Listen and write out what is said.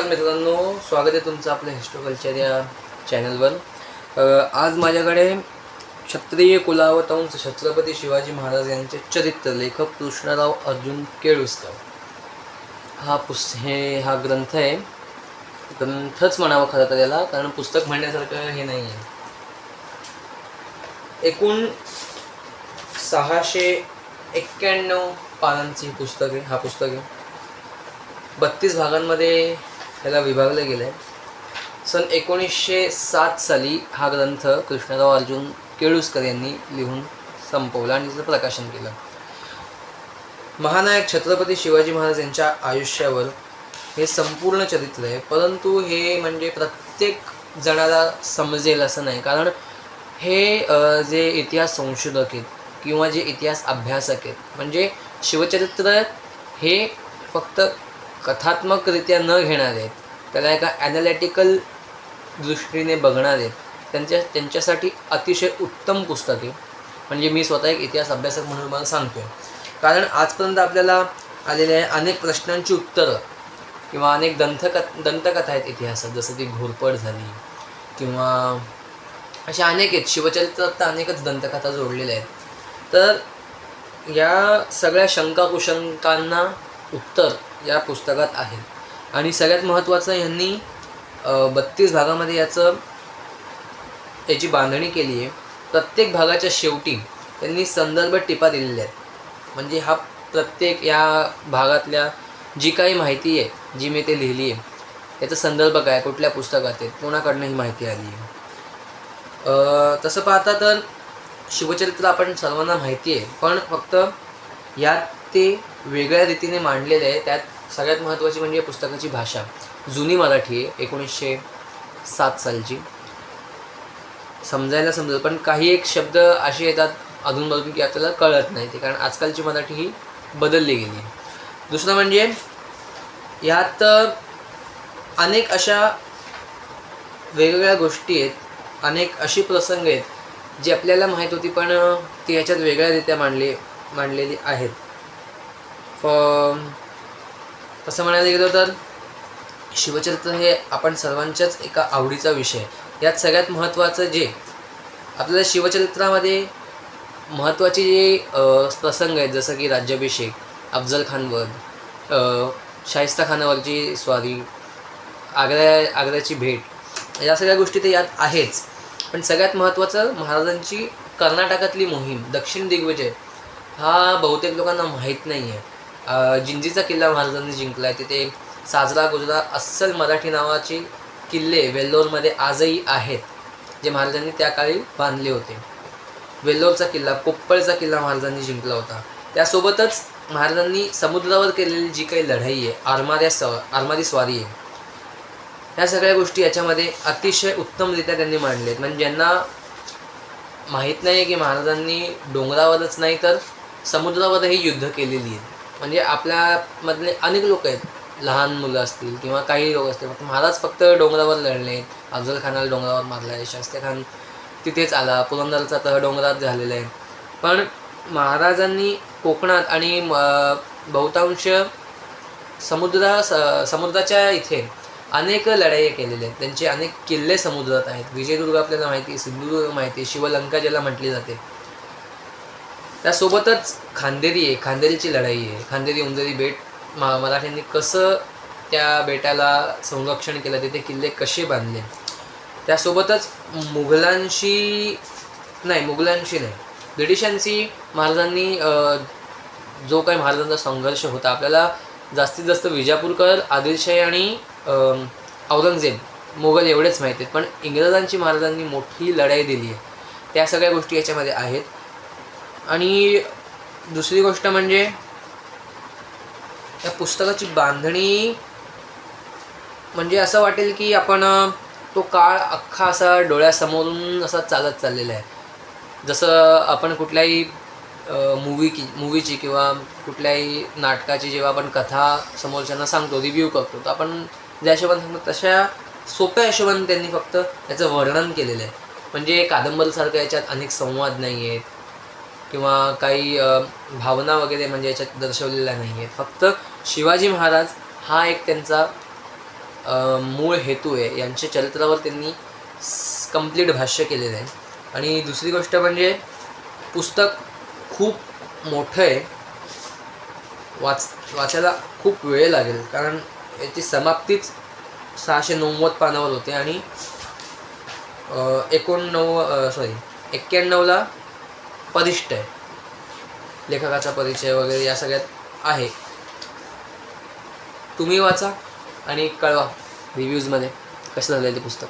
नमस्कार मित्रांनो स्वागत आहे तुमचं आपल्या हिस्टोकल्चर या चॅनलवर आज माझ्याकडे क्षत्रिय कुलावतंस छत्रपती शिवाजी महाराज यांचे चरित्र लेखक कृष्णराव अर्जुन केळुसकर. हा पुस हे हा ग्रंथ आहे. ग्रंथच म्हणावं खरं तर याला कारण पुस्तक म्हणण्यासारखं हे नाही आहे. एकूण सहाशे एक्क्याण्णव पानांची पुस्तक आहे हा पुस्तक आहे. बत्तीस भागांमध्ये ह्याला विभागलं गेलं आहे सन एकोणीसशे सात साली हा ग्रंथ कृष्णराव अर्जुन केळुसकर यांनी लिहून संपवला आणि त्याचं प्रकाशन केलं. महानायक छत्रपती शिवाजी महाराज यांच्या आयुष्यावर हे संपूर्ण चरित्र आहे. परंतु हे म्हणजे प्रत्येक जणाला समजेल असं नाही. कारण हे जे इतिहास संशोधक आहेत किंवा जे इतिहास अभ्यासक आहेत म्हणजे शिवचरित्र हे फक्त कथात्मकरित्या न घेणारे आहेत त्याला एका ॲनालिटिकल दृष्टीने बघणार आहेत त्यांच्या त्यांच्यासाठी अतिशय उत्तम पुस्तके म्हणजे मी स्वतः एक इतिहास अभ्यासक म्हणून मला सांगतोय. कारण आजपर्यंत आपल्याला आलेल्या अनेक प्रश्नांची उत्तरं किंवा अनेक दंतकथ दंतकथा आहेत इतिहासात जसं की घोरपड झाली किंवा अशा अनेक आहेत. शिवचरित्रात तर अनेकच दंतकथा जोडलेल्या आहेत. तर या सगळ्या शंका कुशंकांना उत्तर या पुस्तकात आहे. आणि सगळ्यात महत्त्वाचं यांनी बत्तीस भागामध्ये याचं याची बांधणी केली आहे. प्रत्येक भागाच्या शेवटी त्यांनी संदर्भ टिपा दिलेल्या आहेत. म्हणजे हा प्रत्येक या भागातल्या जी काही माहिती आहे जी मी ते लिहिली आहे याचा संदर्भ काय कुठल्या पुस्तकात आहे कोणाकडनं ही माहिती आली आहे? तसं पाहता तर शिवचरित्र आपण सर्वांना माहिती आहे पण फक्त यात ते वेगळ्या रीतीने मांडलेलं आहे. त्यात सगळ्यात महत्त्वाची म्हणजे पुस्तकाची भाषा. जुनी मराठी आहे एकोणीसशे सात सालची. समजायला समजेल पण काही एक शब्द असे येतात अधूनमधून की आपल्याला कळत नाही. ते कारण आजकालची मराठी ही बदलली गेली आहे. दुसरं म्हणजे यात अनेक अशा वेगवेगळ्या गोष्टी आहेत अनेक अशी प्रसंग आहेत जी आपल्याला माहीत होती पण ती ह्याच्यात वेगळ्यारित्या मांडली मांडलेली आहेत. तसं म्हणायला गेलं तर शिवचरित्र हे आपण सर्वांच्याच एका आवडीचा विषय यात सगळ्यात महत्त्वाचं जे आपल्याला शिवचरित्रामध्ये महत्त्वाचे जे प्रसंग आहेत जसं की राज्याभिषेक अफजल खानवर शाहिस्ता खानावरची स्वारी आग्र्या आग्र्याची भेट या सगळ्या गोष्टी तर यात आहेच. पण सगळ्यात महत्त्वाचं महाराजांची कर्नाटकातली मोहीम दक्षिण दिग्विजय हा बहुतेक लोकांना माहीत नाही आहे जिंजीचा किल्ला महाराजांनी जिंकला आहे तिथे साजरा गुजरा अस्सल मराठी नावाचे किल्ले वेल्लोरमध्ये आजही आहेत जे महाराजांनी त्या काळी बांधले होते. वेल्लोरचा किल्ला कोप्पळचा किल्ला महाराजांनी जिंकला होता. त्यासोबतच महाराजांनी समुद्रावर केलेली जी काही लढाई आहे आरमाऱ्या स आरमारी स्वारी आहे ह्या सगळ्या गोष्टी याच्यामध्ये अतिशय उत्तमरित्या त्यांनी मांडले आहेत म्हणजे ज्यांना माहीत नाही आहे की महाराजांनी डोंगरावरच नाही तर समुद्रावरही युद्ध केलेली आहेत म्हणजे आपल्यामधले अनेक लोक आहेत. लहान मुलं असतील किंवा काही लोक असतील फक्त महाराज फक्त डोंगरावर लढले. अफजल खानाला डोंगरावर मारला आहे. शास्त्री खान तिथेच आला. पुरंदरचा तह डोंगरात झालेला आहे. पण महाराजांनी कोकणात आणि म- बहुतांश समुद्रा स- समुद्राच्या इथे अनेक लढाई केलेल्या आहेत. त्यांचे अनेक किल्ले समुद्रात आहेत. विजयदुर्ग आपल्याला माहिती सिंधुदुर्ग माहिती शिवलंका ज्याला म्हटली जाते. त्यासोबतच खांदेरी आहे खांदेरीची लढाई आहे. खांदेरी उंदेरी बेट मा मराठ्यांनी कसं त्या बेटाला संरक्षण केलं तिथे किल्ले कसे बांधले? त्यासोबतच मुघलांशी नाही मुघलांशी नाही. ब्रिटिशांशी महाराजांनी जो काही महाराजांचा संघर्ष होता आपल्याला जास्तीत जास्त विजापूरकर आदिलशाही आणि औरंगजेब मोगल एवढेच माहिती आहेत. पण इंग्रजांची महाराजांनी मोठी लढाई दिली आहे. त्या सगळ्या गोष्टी याच्यामध्ये आहेत. आणि दुसरी गोष्ट म्हणजे या पुस्तकाची बांधणी म्हणजे असं वाटेल की आपण तो काळ अख्खा असा डोळ्यासमोरून असा चालत चाललेला आहे. जसं आपण कुठल्याही मूवी की मूवीची किंवा कुठल्याही नाटकाची जेव्हा आपण कथा समोरच्यांना सांगतो रिव्ह्यू करतो तर आपण ज्या हिशोबाने सांगतो तशा सोप्या हिशोबाने त्यांनी फक्त त्याचं वर्णन केलेलं आहे. म्हणजे कादंबरीसारखं याच्यात अनेक संवाद नाही आहेत किंवा काही भावना वगैरे म्हणजे याच्यात दर्शवलेल्या नाही आहेत फक्त शिवाजी महाराज हा एक त्यांचा मूळ हेतू आहे. यांच्या चरित्रावर त्यांनी कंप्लीट भाष्य केलेलं आहे. आणि दुसरी गोष्ट म्हणजे पुस्तक खूप मोठं आहे. वाच वाचायला खूप वेळ लागेल. कारण याची समाप्तीच सहाशे नव्वद पानावर होते आणि एकोणनव्व सॉरी एक्क्याण्णवला परिष्ट आहे. लेखकाचा परिचय वगैरे या सगळ्यात आहे. तुम्ही वाचा आणि कळवा रिव्ह्यूजमध्ये कसं झालं ते पुस्तक.